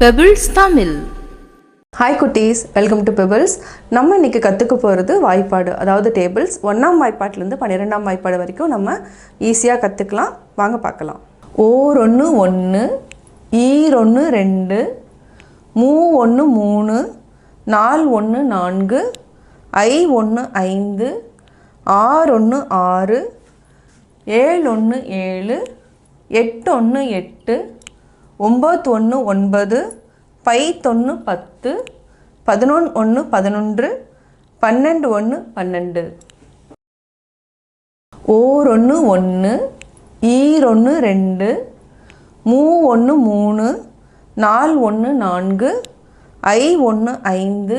Pebbles Tamil hi குட்டீஸ். Welcome to Pebbles நம்ம இன்னைக்கு கற்றுக்க போகிறது வாய்ப்பாடு அதாவது டேபிள்ஸ் ஒன்றாம் வாய்ப்பாட்டிலேருந்து பன்னிரெண்டாம் வாய்ப்பாடு வரைக்கும் நம்ம ஈஸியாக கற்றுக்கலாம் வாங்க பார்க்கலாம். ஓர் ஒன்று ஒன்று ஈர் ஒன்று ரெண்டு மூ ஒன்று மூணு நால் ஒன்று நான்கு ஐ ஒன்று ஐந்து ஆறு ஒன்று ஆறு ஏழு ஒன்று ஏழு எட்டு ஒன்று எட்டு ஒம்பது ஒன்று ஒன்பது பைத்தொன்று பத்து பதினொன்று ஒன்று பதினொன்று பன்னெண்டு ஒன்று பன்னெண்டு. ஓர் ஒன்று ஒன்று ஈர் ஒன்று ரெண்டு மூ ஒன்று மூணு நால் ஒன்று நான்கு ஐ ஒன்று ஐந்து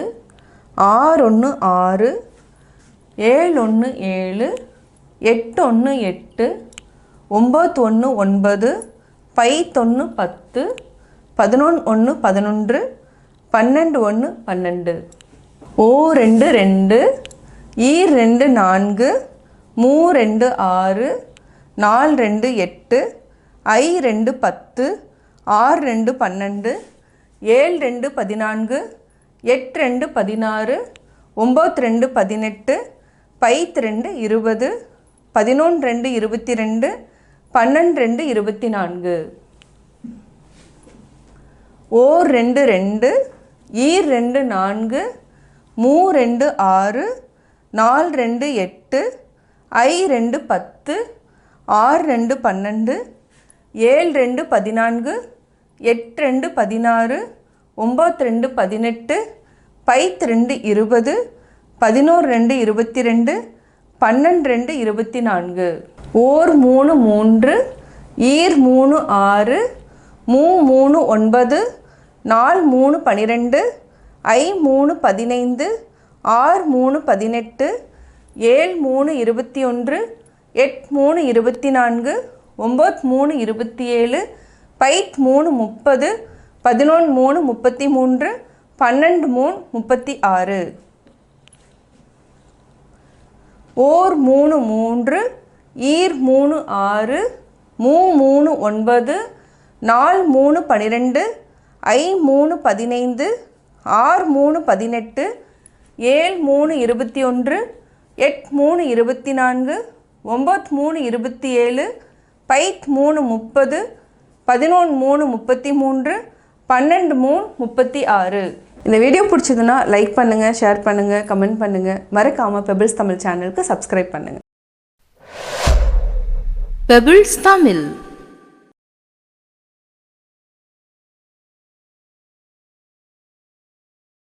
ஆறு ஒன்று ஆறு ஏழு ஒன்று ஏழு எட்டு ஒன்று எட்டு ஒம்பது ஒன்று ஒன்பது பைத்தொன்று பத்து பதினொன்று ஒன்று பதினொன்று பன்னெண்டு ஒன்று பன்னெண்டு. ஓ ரெண்டு ரெண்டு ஈ ரெண்டு நான்கு மூ ரெண்டு ஆறு நாலு ரெண்டு எட்டு ஐ ரெண்டு பத்து ஆறு ரெண்டு பன்னெண்டு ஏழு ரெண்டு பதினான்கு எட்டு ரெண்டு பதினாறு ஒம்பது ரெண்டு பதினெட்டு பைத்து ரெண்டு இருபது பதினொன்று ரெண்டு இருபத்தி ரெண்டு பன்னெண்டு ரெண்டு இருபத்தி நான்கு. ஓர் ரெண்டு ரெண்டு ஈர் ரெண்டு நான்கு மூ ரெண்டு ஆறு நால் ரெண்டு எட்டு ஐ ரெண்டு பத்து ஆறு ரெண்டு பன்னெண்டு ஏழு ரெண்டு பதினான்கு எட்டு ரெண்டு பதினாறு ஒம்பது ரெண்டு பதினெட்டு பைத் ரெண்டு இருபது பதினோரு ரெண்டு இருபத்தி ரெண்டு பன்னெண்டு ரெண்டு இருபத்தி நான்கு. ஓர் மூணு மூன்று ஈர் மூணு ஆறு மூ மூணு ஒன்பது நால் மூணு பனிரெண்டு ஐ மூணு பதினைந்து ஆறு மூணு பதினெட்டு ஏழு மூணு இருபத்தி ஒன்று எட் மூணு இருபத்தி நான்கு ஒம்பது மூணு இருபத்தி ஏழு பைத் மூணு முப்பது பதினொன்று மூணு முப்பத்தி மூன்று பன்னெண்டு மூணு முப்பத்தி ஆறு. ஓர் மூணு மூன்று ஈர் மூணு ஆறு மூ மூணு ஒன்பது நால் மூணு பன்னிரெண்டு ஐ மூணு பதினைந்து ஆறு மூணு பதினெட்டு ஏழு மூணு இருபத்தி ஒன்று எட் மூணு இருபத்தி நான்கு ஒம்பது மூணு இருபத்தி ஏழு பைத் மூணு முப்பது பதினொன்று மூணு முப்பத்தி மூன்று பன்னெண்டு மூணு முப்பத்தி ஆறு. இந்த வீடியோ பிடிச்சதுன்னா லைக் பண்ணுங்கள் ஷேர் பண்ணுங்கள் கமெண்ட் பண்ணுங்கள் மறக்காமல் பெபிள்ஸ் தமிழ் சேனலுக்கு சப்ஸ்கிரைப் பண்ணுங்கள் பெபிள்ஸ் தமிழ்.